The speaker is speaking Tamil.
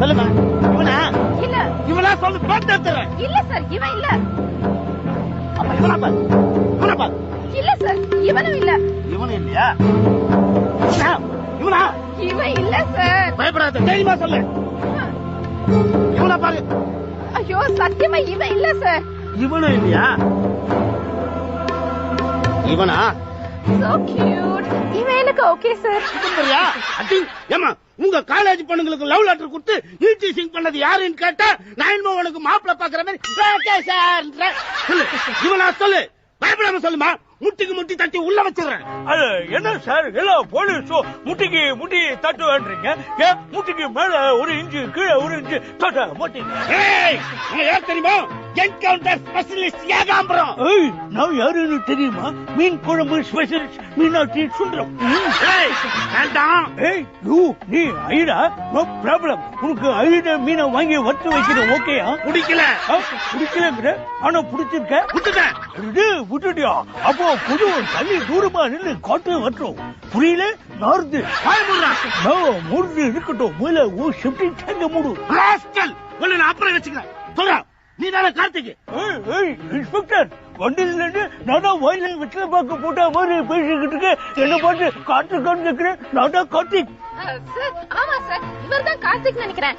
சொல்லுமா இவனா? இல்ல. இவனா சொல்லு பார்த்து எடுத்துறேன். இல்ல சார் இவன் இல்ல. அப்ப இவனா பாரு. இவனா பாரு. இல்ல சார் இவனும் இல்ல. இவனு இல்லையா? இவனா? இவனா? இவன் இல்ல சார். பயப்படாத தைரியமா சொல்லு. இவனா பாரு. ஐயோ சத்தியமா இவன் இல்ல சார். இவனும் இல்லையா? இவனா? சோ கியூட் இவன் எனக்கு ஓகே சார் சரியா அடி ஏமா உங்க காலேஜ் பொண்ணுங்களுக்கு லவ் லெட்டர் கொடுத்து ஈட்டி சிங் பண்ணது யாருன்னு கேட்டா நான் என்னமோ உனக்கு மாப்பிள்ள பாக்குற மாதிரி ஓகே சார் சொல்லு இவனா சொல்லு பயப்படாம சொல்லுமா? முட்டிக்கு முட்டி தட்டி உள்ள வச்சிடுறேன் அது என்ன சார் எல்லா போலீஸும் முட்டிக்கு முட்டி தட்டுவேன்றீங்க. ஏன் முட்டிக்கு மேல ஒரு இன்ச்சு கீழே ஒரு இன்ச்சு தட்ட மாட்டீங்க. யார் தெரியுமா? என்கவுண்டர் ஸ்பெஷலிஸ்ட் ஏகாம்பரம் ஏய் நான் யாருன்னு தெரியுமா? மீன் குழம்பு ஸ்பெஷலிஸ்ட் மீனாட்சி சுந்தரம். ஏய் யூ நீ ஐடா? No problem. உனக்கு ஐட மீனை வாங்கி வறுத்து வைக்கிற ஓகேயா? பிடிக்கல. பிடிக்கலங்கிற ஆனா பிடிச்சிருக்க? விட்டுட்டேன் விட்டுட்டியா? அப்போ புது தண்ணி தூரமா நின்று காட்டு வட்டுறோம் புரியல? நார்து பயமுடுறான் நோ மூடு இருக்கட்டும். முதல்ல ஓ ஷிஃப்டிங் டேங்க மூடு. நான் அப்புறம் வச்சுக்கிறேன். சொல்றா. நீ தானே கார்த்திக் இன்ஸ்பெக்டர் வண்டியில இருந்து நான் தான் வயலில் வெற்றில பார்க்க போட்ட மாதிரி பேசிக்கிட்டு இருக்கேன் என்ன பாட்டு காட்டு காட்டு நான் தான் கார்த்திக் ஆமா சார் இவர் தான் கார்த்திக் நினைக்கிறேன்.